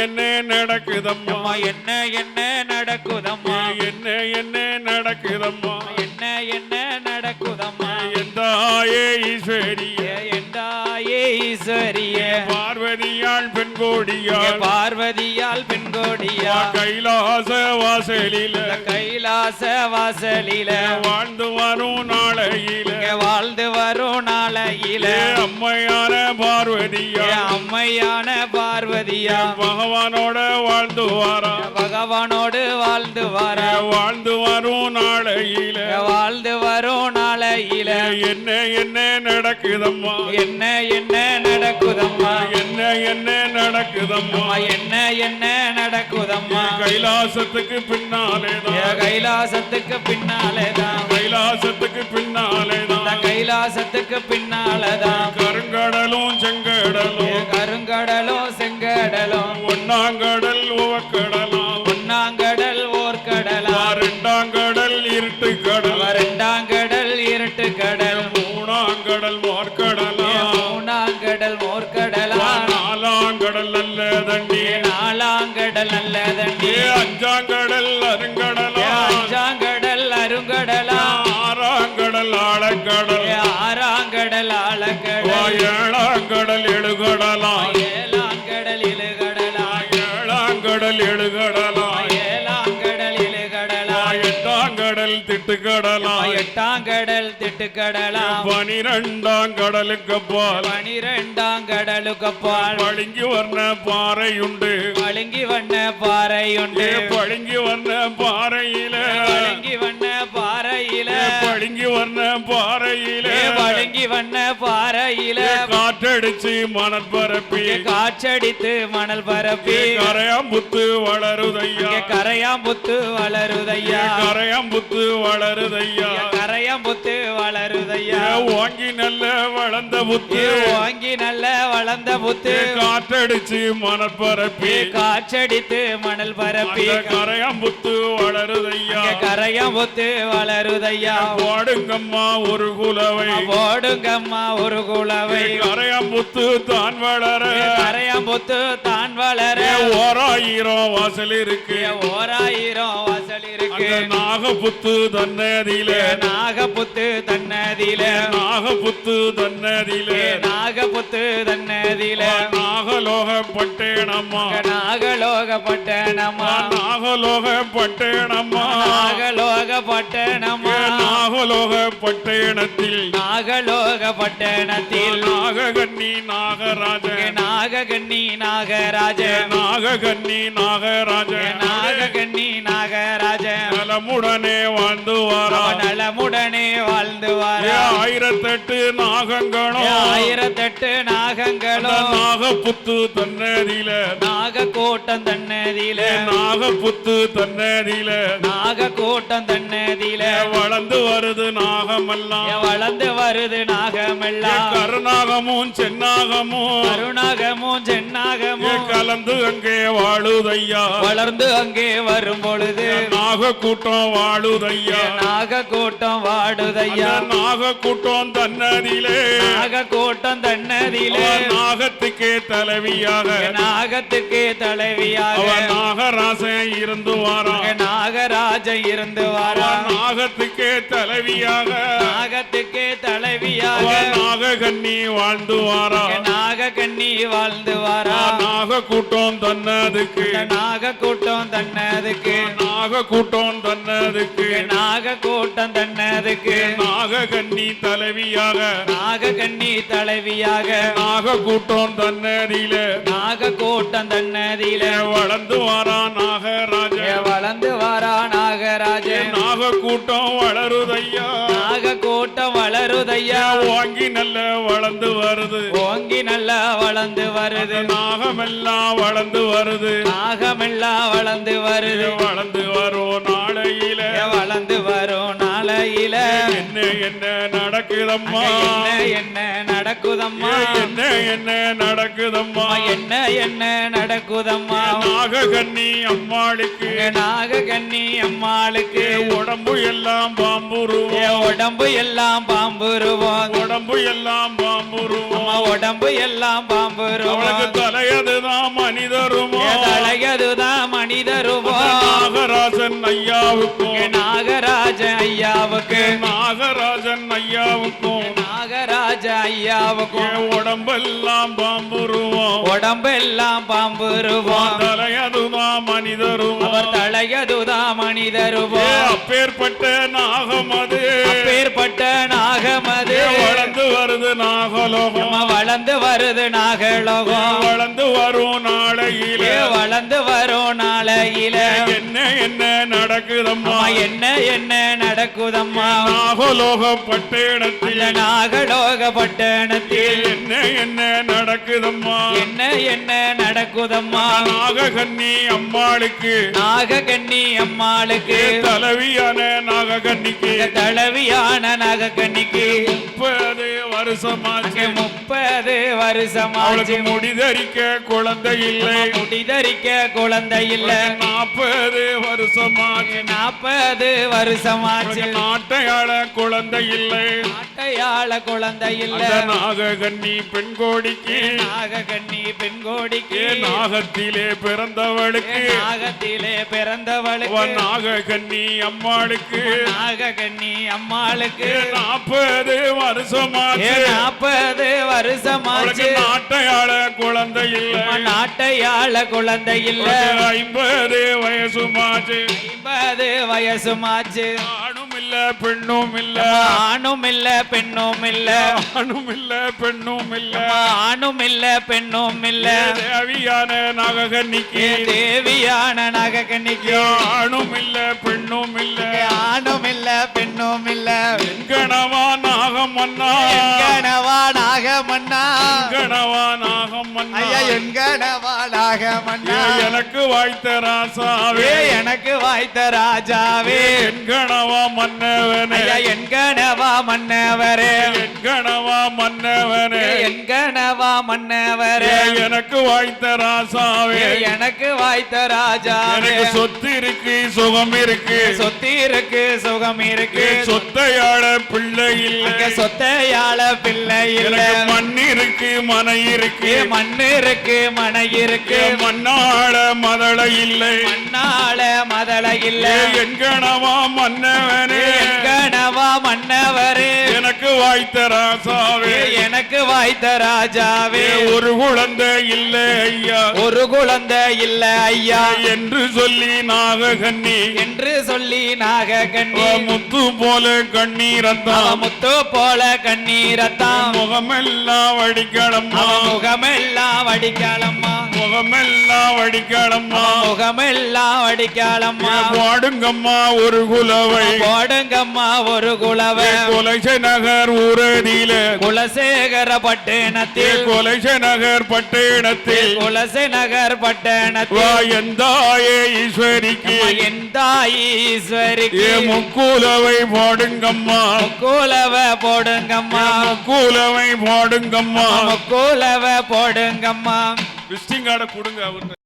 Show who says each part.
Speaker 1: என்ன நடக்குதம்மா?
Speaker 2: என்ன என்ன நடக்குதம்மா?
Speaker 1: என்ன என்ன நடக்குதம்மா?
Speaker 2: என்ன என்ன நடக்குதம்மா?
Speaker 1: ஈஸ்வரியே?
Speaker 2: எந்தாயே
Speaker 1: பெண்கோடியாள்
Speaker 2: பார்வதியால் பெண்கோடியா
Speaker 1: கைலாச வாசலில.
Speaker 2: கைலாச வாசலில.
Speaker 1: வாழ்ந்து வரும் நாளையில.
Speaker 2: வாழ்ந்து வரும் நாளையில.
Speaker 1: அம்மையான பார்வதியா.
Speaker 2: அம்மையான பார்வதியா.
Speaker 1: பகவானோட வாழ்ந்து வாரா.
Speaker 2: பகவானோடு வாழ்ந்து வர.
Speaker 1: வாழ்ந்து வரும் நாளையில.
Speaker 2: வாழ்ந்து வரும் நாளையில.
Speaker 1: என்ன என்ன நடக்குதம்மா?
Speaker 2: என்ன என்ன நடக்குதம்மா?
Speaker 1: என்ன என்ன நடக்குதம்மா?
Speaker 2: என்ன என்ன நடக்குதம்மா?
Speaker 1: கைலாசத்துக்கு
Speaker 2: ஏ
Speaker 1: பின்னாலேதான்
Speaker 2: கைலாசத்துக்கு பின்னாலேதான்.
Speaker 1: கைலாசத்துக்கு
Speaker 2: இந்த
Speaker 1: பின்னாலேதான்
Speaker 2: கைலாசத்துக்கு பின்னாலதான்.
Speaker 1: கருங்கடலும்
Speaker 2: ஏ
Speaker 1: செங்கடலும்
Speaker 2: கருங்கடலும் செங்கடலும்.
Speaker 1: ஒன்னாங்கடல் உவக்கடலாம். ஆழக்கடல்
Speaker 2: ஏ ஆறாங்கடல் ஆழக்கடல்
Speaker 1: ஏழாங்கடல் எழுகடலாம்
Speaker 2: ஏழாங்கடல் இழுகடலா
Speaker 1: ஏழாங்கடல் எழுகடலாம்
Speaker 2: ஏழாங்கடல் இழுகடலா
Speaker 1: எட்டாங்கடல் திட்டுக்கடலாம்
Speaker 2: எட்டாங்கடல் திட்டுக்கடலா
Speaker 1: பனிரெண்டாம் கடலுக்கு பால்.
Speaker 2: பனிரெண்டாம் கடலுக்கப்பால்
Speaker 1: பளிங்கு வர்ண பாறையுண்டு.
Speaker 2: பளிங்கி வண்ண பாறையுண்டு.
Speaker 1: ஏ பளிங்கு வர்ண பாறையில.
Speaker 2: பளிங்கி வண்ண
Speaker 1: பளிங்கு வர்ண பாறையில.
Speaker 2: பளிங்கி வண்ண பாறையில.
Speaker 1: காற்றடிச்சு மணற்பரப்பி
Speaker 2: இங்க காற்றடித்து மணல் பரப்பி.
Speaker 1: கரையாம்புத்து வளருதையா.
Speaker 2: கரையாம்புத்து வளருதையா.
Speaker 1: கரையாம்புத்து வளருதையா.
Speaker 2: கரையாம்புத்து வளருதையா
Speaker 1: ஏ வாங்கி நல்ல வளர்ந்த புத்து.
Speaker 2: வாங்கி நல்ல வளர்ந்த புத்து.
Speaker 1: காற்றடிச்சு மணற்பரப்பி
Speaker 2: ஏ காற்றடித்து மணல் பரப்பி.
Speaker 1: அந்த கரையாம்புத்து வளருதையா.
Speaker 2: இங்க கரையாம்புத்து வளருதையா.
Speaker 1: போடுங்கம்மா ஒரு குலவை.
Speaker 2: போடுங்கம்மா ஒரு குளவை
Speaker 1: ஏ கரையாம்புத்து தான் வளர.
Speaker 2: கரையாம்புத்து தான் வளர.
Speaker 1: ஓராயிரம் வாசல் இருக்கு.
Speaker 2: ஓராயிரம் வாசல்
Speaker 1: நாகப்புத்து தன்னதியில.
Speaker 2: நாகப்புத்து தன்னதியில.
Speaker 1: நாகப்புத்து தன்னதியில.
Speaker 2: நாகப்புத்து தன்னதியில.
Speaker 1: நாகலோக பட்டேனம்மா
Speaker 2: நாகலோக பட்டணமா
Speaker 1: நாகலோக பட்டேனம்மா
Speaker 2: நாகலோக பட்டணமா
Speaker 1: ஏ நாகலோக பட்டேனத்தில்
Speaker 2: நாகலோக பட்டணத்தில்
Speaker 1: நாககன்னி நாகராஜ
Speaker 2: நாககன்னி நாகராஜ
Speaker 1: நாககன்னி நாகராஜ
Speaker 2: நாககன்னி நாகராஜ
Speaker 1: நலமுடனே வாழ்ந்து வாரா.
Speaker 2: நலமுடனே வாழ்ந்து வாரா.
Speaker 1: ஆயிரத்தெட்டு நாகங்களும்
Speaker 2: ஆயிரத்தெட்டு நாகங்களும்
Speaker 1: நாகப்புத்து தன்னதியில.
Speaker 2: நாக கூட்டம் தன்னதியில
Speaker 1: நாகப்புத்து தன்னதியில.
Speaker 2: நாக கூட்டம் தன்னதியில
Speaker 1: வளர்ந்து வருது நாகமெல்லாம்.
Speaker 2: வளர்ந்து வருது நாகமெல்லாம்.
Speaker 1: கருநாகமும் சென்னாகமும்
Speaker 2: கருணாகமும்
Speaker 1: ஏ
Speaker 2: சென்னாகமும்
Speaker 1: கலந்து அங்கே வாழுதையா.
Speaker 2: வளர்ந்து அங்கே வரும் பொழுது.
Speaker 1: நாக கூட்டம் வாழுதையா?
Speaker 2: நாக கூட்டம் வாடுதையா
Speaker 1: அந்த நாக கூட்டம் தன்னதியிலே.
Speaker 2: நாக கூட்டம் தன்னதியிலே
Speaker 1: நாகத்துக்கே தலைவியாக.
Speaker 2: நாகத்துக்கு தலைவியாக.
Speaker 1: அவன் நாகராசன் இருந்து வாரான்
Speaker 2: நாகராஜ இருந்து வாரா.
Speaker 1: நாகத்துக்கே தலைவியாக.
Speaker 2: நாகத்துக்கு தலைவியாக.
Speaker 1: நாககன்னி வாழ்ந்து வாரா.
Speaker 2: நாக கண்ணி வாழ்ந்து வாரா.
Speaker 1: நாக கூட்டம் தன்னதுக்கு.
Speaker 2: நாக கூட்டம் தன்னதுக்கு.
Speaker 1: நாக கூட்டம் தன்னதுக்கு.
Speaker 2: நாக கூட்டம் தன்னதுக்கு.
Speaker 1: நாககன்னி தலைவியாக.
Speaker 2: நாக கண்ணி தலைவியாக.
Speaker 1: நாக கூட்டம் தன்னதியில.
Speaker 2: நாக கூட்டம் தன்னதியில.
Speaker 1: வளர்ந்து வாரான் நாகராஜ கூட்டம் வளருதையா?
Speaker 2: நாக கூட்டம் வளருதையா?
Speaker 1: வாங்கி நல்ல வளர்ந்து வருது.
Speaker 2: ஓங்கி நல்லா வளர்ந்து வருது.
Speaker 1: நாகமெல்லாம் வளர்ந்து வருது.
Speaker 2: நாகமெல்லாம் வளர்ந்து வருது.
Speaker 1: வளர்ந்து வரும் நாளையில.
Speaker 2: வளர்ந்து வரும் நாளையில
Speaker 1: என்ன என்ன நடக்குதம்மா?
Speaker 2: என்ன நடக்குதம்மா?
Speaker 1: என்ன என்ன நடக்குதம்மா?
Speaker 2: என்ன என்ன நடக்குதம்மா?
Speaker 1: நாககன்னி அம்மாளுக்கு.
Speaker 2: நாககன்னி அம்மாளுக்கு.
Speaker 1: உடம்பு எல்லாம் பாம்புருவோம்.
Speaker 2: உடம்பு எல்லாம் பாம்புருவோம்.
Speaker 1: உடம்பு எல்லாம் பாம்புருவம்.
Speaker 2: உடம்பு எல்லாம் பாம்பு
Speaker 1: அவளுக்கு
Speaker 2: ரூபம்
Speaker 1: தலையதுதான் மனிதருமோ?
Speaker 2: தலையதுதான் மனித ரூபம்
Speaker 1: நாகராஜன் ஐயாவுக்கும்
Speaker 2: நாகராஜ ஐயாவுக்கு.
Speaker 1: நாகராஜன் ஐயாவுக்கும்.
Speaker 2: நாகராஜ ஐயாவுக்கும்.
Speaker 1: உடம்பெல்லாம் பாம்புருவம்.
Speaker 2: உடம்பெல்லாம் பாம்பு ரூபம்
Speaker 1: தலையதுதான் மனிதரும்
Speaker 2: அவர் தலையதுதான் மனித ரூபம்
Speaker 1: அப்பேற்பட்ட நாகமது
Speaker 2: அப்பேற்பட்ட நாகமது
Speaker 1: வருது நாகலோகம்.
Speaker 2: வளர்ந்து வருது நாகலோகம்.
Speaker 1: வளர்ந்து வரும் நாளையில.
Speaker 2: வளர்ந்து வரும் நாளையில.
Speaker 1: என்ன என்ன நடக்குதம்மா?
Speaker 2: என்ன என்ன நடக்குதம்மா?
Speaker 1: நாகலோக பட்டேடத்தில்
Speaker 2: அந்த நாகலோக பட்டணத்தில்.
Speaker 1: என்ன என்ன நடக்குதம்மா?
Speaker 2: என்ன என்ன நடக்குதம்மா?
Speaker 1: நாககன்னி அம்மாளுக்கு.
Speaker 2: நாககன்னி அம்மாளுக்கு.
Speaker 1: தலைவியான நாககன்னிக்கு.
Speaker 2: தளவியான நாகக்கண்ணிக்கு
Speaker 1: முப்பது வருஷமாச்சு.
Speaker 2: முப்பது வருஷமாச்சு.
Speaker 1: அவளுக்கு முடிதரிக்க குழந்தை இல்லை.
Speaker 2: முடிதரிக்க குழந்தை இல்ல.
Speaker 1: நாற்பது வருஷமாச்சு.
Speaker 2: நாற்பது வருஷமாச்சு.
Speaker 1: நாட்டையாள குழந்தை இல்லை.
Speaker 2: நாட்டையாள குழந்தை இல்ல.
Speaker 1: நாககன்னி பெண் கோடிக்கு.
Speaker 2: நாகக்கண்ணி பெண்கோடிக்கு
Speaker 1: ஏ நாகத்திலே பிறந்தவளுக்கு.
Speaker 2: நாகத்திலே பிறந்தவளுக்கு.
Speaker 1: நாககன்னி அம்மாளுக்கு.
Speaker 2: நாகக்கண்ணி அம்மாளுக்கு.
Speaker 1: நாற்பது
Speaker 2: ஏ
Speaker 1: வருஷமாச்சு
Speaker 2: நாற்பது வருஷமாச்சு?
Speaker 1: நாட்டையாள குழந்தை இல்லை.
Speaker 2: நாட்டையாள குழந்தை இல்ல.
Speaker 1: ஐம்பது வயசுமாச்சு.
Speaker 2: ஐம்பது வயசுமாச்சு.
Speaker 1: இல்ல பெண்ணும் இல்ல.
Speaker 2: ஆணும் இல்ல பெண்ணும் இல்ல.
Speaker 1: ஆணும் இல்ல பெண்ணும் இல்ல.
Speaker 2: ஆணும் இல்ல பெண்ணும் இல்ல.
Speaker 1: தேவியான நாககன்னிக்கு.
Speaker 2: தேவியான நாகக்கண்ணிக்கு
Speaker 1: ஆணும் இல்ல பெண்ணும் இல்ல.
Speaker 2: ஆணும் இல்ல பெண்ணும் இல்ல.
Speaker 1: கணவா நாகம் மன்னா
Speaker 2: எங்கனவா நாகமன்னா
Speaker 1: கணவா நாகம் மன்னா
Speaker 2: ஐயா எங்கனவா நாகமன்னா
Speaker 1: எனக்கு வாய்த்த ராசாவே.
Speaker 2: எனக்கு வாய்த்த ராஜாவே.
Speaker 1: என் கணவா மன்னவனே
Speaker 2: எங்கனவா மன்னவரே.
Speaker 1: என் கணவா மன்னவனே.
Speaker 2: எங்கனவா மன்னவரே.
Speaker 1: எனக்கு வாய்த்த ராசாவே.
Speaker 2: எனக்கு வாய்த்த
Speaker 1: எனக்கு சொத்து இருக்கு சுகம் இருக்கு
Speaker 2: சொத்து இருக்கு சுகம் இருக்கு
Speaker 1: சொத்தையாட பிள்ளை இல்லை
Speaker 2: சொத்தையாள பிள்ளை இல்ல
Speaker 1: மண் இருக்கு மனை இருக்கு
Speaker 2: ஏ மண்ணு இருக்கு மனை இருக்கு
Speaker 1: மண்ணாட மதளை இல்லை.
Speaker 2: மண்ணாள மதல இல்ல.
Speaker 1: என் கணவா மன்னவனே
Speaker 2: எங்கனவா மன்னவரே.
Speaker 1: எனக்கு வாய்த்த ராசாவே
Speaker 2: எனக்கு வாய்த்த ராஜாவே
Speaker 1: ஒரு குழந்தை இல்லை ஐயா.
Speaker 2: ஒரு குழந்தை இல்ல ஐயா.
Speaker 1: என்று சொல்லி நாககன்னி
Speaker 2: என்று சொல்லி நாக கண்ணி
Speaker 1: முத்து போல கண்ணீரத்தான்.
Speaker 2: முத்து போல கண்ணீரத்தாம்
Speaker 1: முகமெல்லாம் வடிக்கலம்மா.
Speaker 2: முகமெல்லாம் வடிக்காலம்மா.
Speaker 1: முகமெல்லாம் வடிக்கலம்மா
Speaker 2: முகமெல்லாம் வடிக்காலம்மா
Speaker 1: பாடுங்கம்மா ஒரு குலவை
Speaker 2: போடுங்கம்மா ஒரு குலவ
Speaker 1: கொலைசை நகர் ஊரதியில
Speaker 2: குலசேகர பட்டணத்தில்
Speaker 1: கொலைசை நகர் பட்டணத்தில்.
Speaker 2: குலசை நகர் பட்டணத்தில்.
Speaker 1: எந்தாயே ஈஸ்வரிக்கு.
Speaker 2: என் தாய் ஈஸ்வரிக்கு.
Speaker 1: முக்கூலவை போடுங்கம்மா.
Speaker 2: குலவ போடுங்கம்மா.
Speaker 1: முக்கூலவை போடுங்கம்மா.
Speaker 2: குலவ போடுங்கம்மா.
Speaker 1: விசிட்டிங் கார்டை கொடுங்க அவர்கிட்ட